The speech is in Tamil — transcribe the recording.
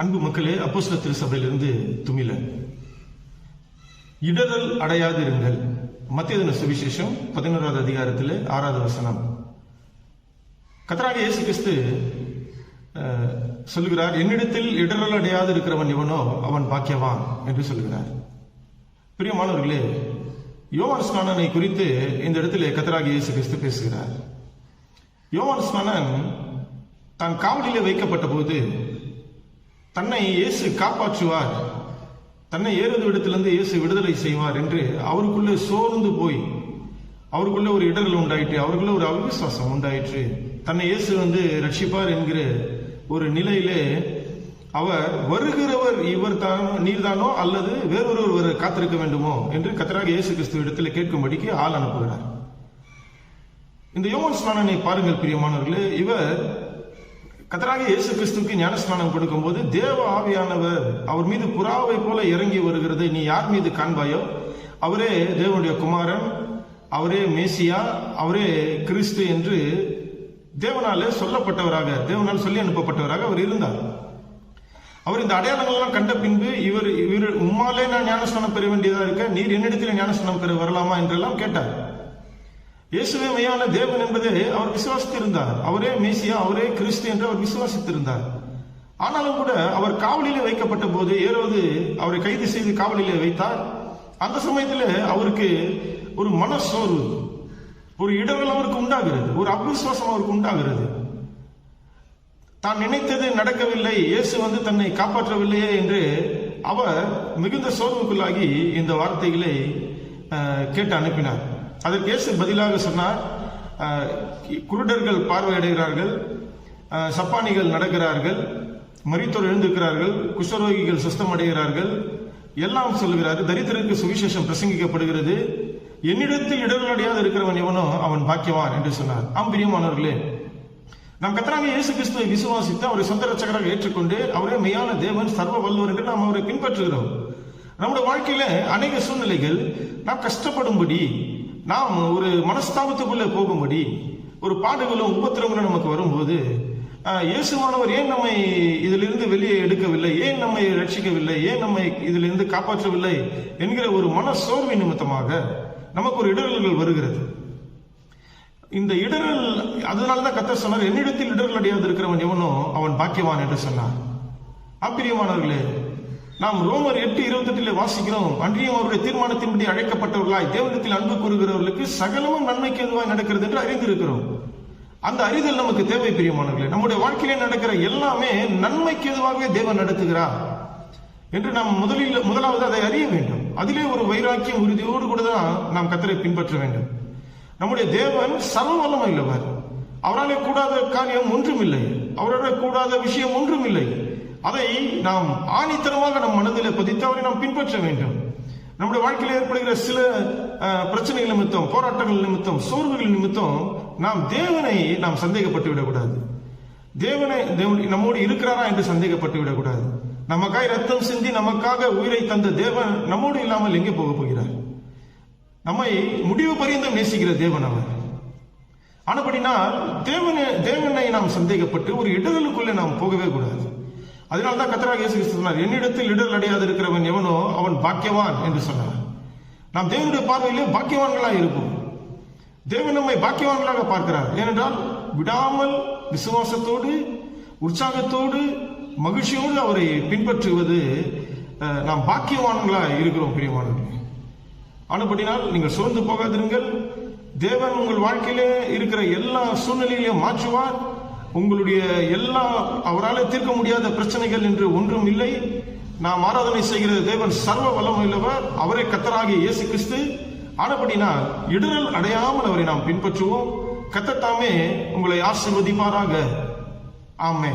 அன்பு மக்களே அப்போஸ்தல திருசபையிலிருந்து துமில இடரல் அடையாதிருங்கள். மத்தியதன சுவிசேஷம் பதினோராவது அதிகாரத்தில் ஆறாவது வசனம். கத்தராக இயேசு கிறிஸ்து சொல்கிறார் சொல்லுகிறார் என்னிடத்தில் இடரல் அடையாது இருக்கிறவன் இவனோ அவன் பாக்கியவான் என்று சொல்லுகிறார். பிரியமானவர்களே யோவான் ஸ்நானனை குறித்து இந்த இடத்துல கத்தராக இயேசு கிறிஸ்து பேசுகிறார். யோவான் ஸ்நானன் தான் காவலிலே வைக்கப்பட்ட போது தன்னை இயேசு காப்பாற்றுவார். தன்னை ஏறுவது இடத்திலிருந்து இயேசு விடுதலை செய்வார் என்று அவருக்குள்ளே சோர்ந்து போய் அவருக்குள்ளே ஒரு இடர்கள் உண்டாயிற்று அவருக்குள்ளே ஒரு அவிசுவாசம் உண்டாயிற்று. தன்னை இயேசு வந்து ரட்சிப்பார் என்கிற ஒரு நிலையிலே அவர் வருகிறவர் இவர் தான் நீர்தானோ அல்லது வேறொருவர் காத்திருக்க வேண்டுமோ என்று கத்தராக இயேசு கிறிஸ்துவ இடத்துல கேட்கும்படிக்கு ஆள் அனுப்புகிறார். இந்த யோகன் ஸ்நானனை பாருங்கள் பிரியமானவர்களே. இவர் கத்தராக இயேசு கிறிஸ்துவுக்கு ஞானஸ்நானம் கொடுக்கும்போது தேவ ஆவியானவர் அவர் மீது புறாவை போல இறங்கி வருகிறது. நீ யார் மீது காண்பாயோ? அவரே தேவனுடைய குமாரன் அவரே மேசியா அவரே கிறிஸ்து என்று தேவனாலே சொல்லப்பட்டவராக தேவனால் சொல்லி அனுப்பப்பட்டவராக அவர் இருந்தார். அவர் இந்த அடையாளங்கள்லாம் கண்ட பின்பு இவர் இவர் உம்மாலே நான் ஞானஸ்நானம் பெற வேண்டியதா இருக்க? நீர் என்னிடத்தில் ஞானஸ்நானம் பெற வரலாமா? என்றெல்லாம் கேட்டார். இயேசுவே மெய்யான தேவன் என்பதை அவர் விசுவாசித்திருந்தார். அவரே மேசியா அவரே கிறிஸ்து என்று அவர் விசுவாசித்திருந்தார். ஆனாலும் கூட அவர் காவலிலே வைக்கப்பட்ட போது ஏறவது அவரை கைது செய்து காவலிலே வைத்தார். அந்த சமயத்தில் அவருக்கு ஒரு மனசோர்வு ஒரு இடர்கள் அவருக்கு உண்டாகிறது ஒரு அவிசுவாசம் அவருக்கு உண்டாகிறது. தான் நினைத்தது நடக்கவில்லை இயேசு வந்து தன்னை காப்பாற்றவில்லையே என்று அவர் மிகுந்த சோர்வுக்குள்ளாகி இந்த வார்த்தைகளை கேட்டு அனுப்பினார். அதற்கு இயேசு பதிலாக சொன்னார் குருடர்கள் பார்வையடைகிறார்கள் சப்பானிகள் நடக்கிறார்கள் மரித்தோர் எழுந்திருக்கிறார்கள் குஷ்டரோகிகள் சுஸ்தமடைகிறார்கள் எல்லாம் சொல்லுகிறார். தரித்திரருக்கு சுவிசேஷம் பிரசங்கிக்கப்படுகிறது. என்னிடத்தில் இடர்நடையாக இருக்கிறவன் எவனோ அவன் பாக்கியவான் என்று சொன்னார். ஆம் பிரியமானவர்களே நாம் கத்தராக இயேசு கிறிஸ்துவை விசுவாசித்து அவரை சொந்த ரச்சகராக ஏற்றுக்கொண்டு அவரே மெய்யான தேவன் சர்வ வல்லவர் என்று நாம் அவரை பின்பற்றுகிறோம். நம்முடைய வாழ்க்கையில அநேக சூழ்நிலைகள் நாம் கஷ்டப்படும்படி நாம் ஒரு மனஸ்தாபத்துக்குள்ளே போகும்படி ஒரு பாடுகளும் உபத்திரங்களும் நமக்கு வரும்போது இயேசுவானவர் ஏன் நம்மை இதிலிருந்து வெளியே எடுக்கவில்லை? ஏன் நம்மை ரட்சிக்கவில்லை? ஏன் நம்மை இதிலிருந்து காப்பாற்றவில்லை? என்கிற ஒரு மன சோர்வை நிமித்தமாக நமக்கு ஒரு இடரல்கள் வருகிறது. இந்த இடரல் அதனால தான் சொன்னார் என்னிடத்தில் இடரல் அடையாது இருக்கிறவன் எவனோ அவன் பாக்கியவான் என்று சொன்னார். ஆப்பிரியமானவர்களே நாம் ரோமர் எட்டு இருபத்தெட்டில் வாசிக்கிறோம். அன்றியும் அவருடைய தீர்மானத்தின்படி அழைக்கப்பட்டவர்களாய் தேவனத்தில் அன்பு கூறுகிறவர்களுக்கு சகலமும் நன்மைக்கு எதுவாய் நடக்கிறது என்று அறிந்திருக்கிறோம். அந்த அறிதல் நமக்கு தேவை பிரியமானவர்களே. நம்முடைய வாழ்க்கையிலே நடக்கிற எல்லாமே நன்மைக்கு எதுவாகவே தேவன் நடத்துகிறார் என்று நாம் முதலில் முதலாவது அதை அறிய வேண்டும். அதிலே ஒரு வைராக்கியம் உறுதியோடு கூட தான் நாம் கத்தரை பின்பற்ற வேண்டும். நம்முடைய தேவன் சர்வவல்லம் இல்லவர் அவராலே கூடாத காரியம் ஒன்றும் இல்லை. அவரோட கூடாத விஷயம் ஒன்றும் இல்லை. அதை நாம் ஆணித்தனமாக நம் மனதில் பதித்து அவரை நாம் பின்பற்ற வேண்டும். நம்முடைய வாழ்க்கையில் ஏற்படுகிற சில பிரச்சனைகள் நிமித்தம் போராட்டங்கள் நிமித்தம் சோர்வுகள் நிமித்தம் நாம் தேவனை நாம் சந்தேகப்பட்டு விடக்கூடாது. தேவனை தேவன் நம்மோடு இருக்கிறாரா என்று சந்தேகப்பட்டு விடக்கூடாது. நமக்காய் ரத்தம் சிந்தி நமக்காக உயிரை தந்த தேவன் நம்மோடு இல்லாமல் எங்கே போக போகிறார்? நம்மை முடிவு பரியந்தம் நேசிக்கிற தேவன் அவர். ஆனபடினால் தேவனை தேவனை நாம் சந்தேகப்பட்டு ஒரு இடர்களுக்குள்ளே நாம் போகவே கூடாது. அதனால தான் கத்தராக இயேசு கிறிஸ்து சொன்னார் என்னிடத்தில் இடர் அடையாது இருக்கிறவன் எவனோ அவன் பாக்கியவான் என்று சொன்னார். நாம் தேவனுடைய பார்வையிலே பாக்கியவான்களாக இருப்போம். தேவன் நம்மை பாக்கியவான்களாக பார்க்கிறார். ஏனென்றால் விடாமல் விசுவாசத்தோடு உற்சாகத்தோடு மகிழ்ச்சியோடு அவரை பின்பற்றுவது நாம் பாக்கியவான்களாக இருக்கிறோம் பிரியமானவர்களே. ஆனபடினால் நீங்கள் சோர்ந்து போகாதிருங்கள். தேவன் உங்கள் வாழ்க்கையிலே இருக்கிற எல்லா சூழ்நிலையிலையும் மாற்றுவார். உங்களுடைய எல்லா அவரால் தீர்க்க முடியாத பிரச்சனைகள் என்று ஒன்றும் இல்லை. நாம் ஆராதனை செய்கிற தேவன் சர்வ வல்லமையுள்ளவர். அவரே கத்தராகிய இயேசு கிறிஸ்து. ஆனபடினால் இடரல் அடையாமல் அவரை நாம் பின்பற்றுவோம். கத்தத்தாமே உங்களை ஆசிர்வதிப்பாராக. ஆமே